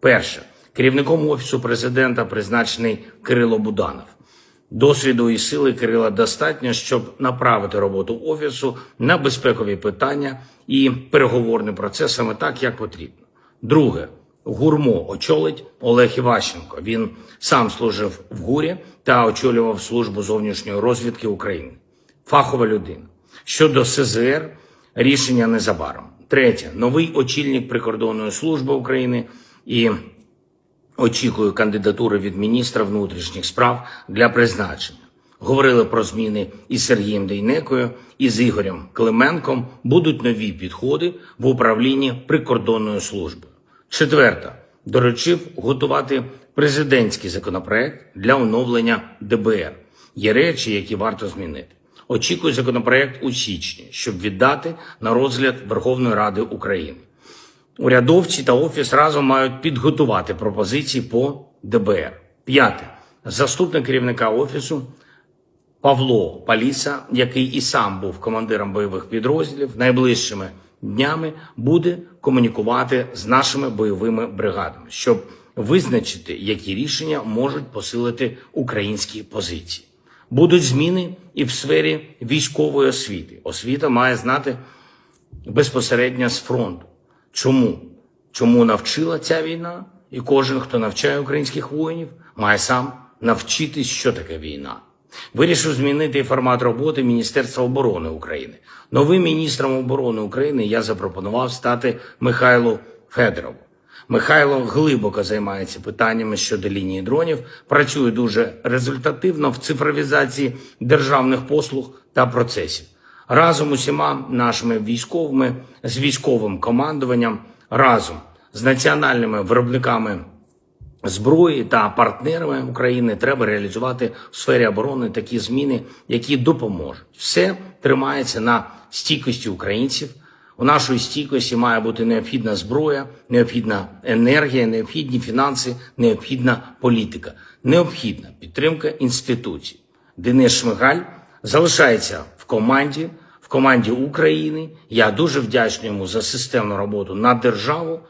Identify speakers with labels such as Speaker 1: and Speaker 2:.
Speaker 1: Перше, керівником офісу президента призначений Кирило Буданов. Досвіду і сили Кирила достатньо, щоб направити роботу офісу на безпекові питання і переговорний процес саме так, як потрібно. Друге, гурмо очолить Олег Іващенко. Він сам служив в ГУРі та очолював службу зовнішньої розвідки України. Фахова людина. Щодо СЗР, рішення незабаром. Третє, новий очільник прикордонної служби України і Очікую кандидатури від міністра внутрішніх справ для призначення. Говорили про зміни із Сергієм Дейнекою і з Ігорем Клименком. Будуть нові підходи в управлінні прикордонною службою. Четверта доручив готувати президентський законопроект для оновлення ДБР. Є речі, які варто змінити. Очікую законопроект у січні, щоб віддати на розгляд Верховної Ради України. Урядовці та офіс разом мають підготувати пропозиції по ДБР. П'яте. Заступник керівника офісу Павло Паліса, який і сам був командиром бойових підрозділів, найближчими днями буде комунікувати з нашими бойовими бригадами, щоб визначити, які рішення можуть посилити українські позиції. Будуть зміни і в сфері військової освіти. Освіта має знати безпосередньо з фронту. Чому? Чому навчила ця війна? І кожен, хто навчає українських воїнів, має сам навчитись, що таке війна. Вирішив змінити формат роботи Міністерства оборони України. Новим міністром оборони України я запропонував стати Михайлу Федорову. Михайло глибоко займається питаннями щодо лінії дронів, працює дуже результативно в цифровізації державних послуг та процесів. Разом усіма нашими військовими з військовим командуванням, разом з національними виробниками зброї та партнерами України треба реалізувати в сфері оборони такі зміни, які допоможуть. Все тримається на стійкості українців. У нашої стійкості має бути необхідна зброя, необхідна енергія, необхідні фінанси, необхідна політика, необхідна підтримка інституцій. Денис Шмигаль залишається команді, в команді України. Я дуже вдячний йому за системну роботу на державу,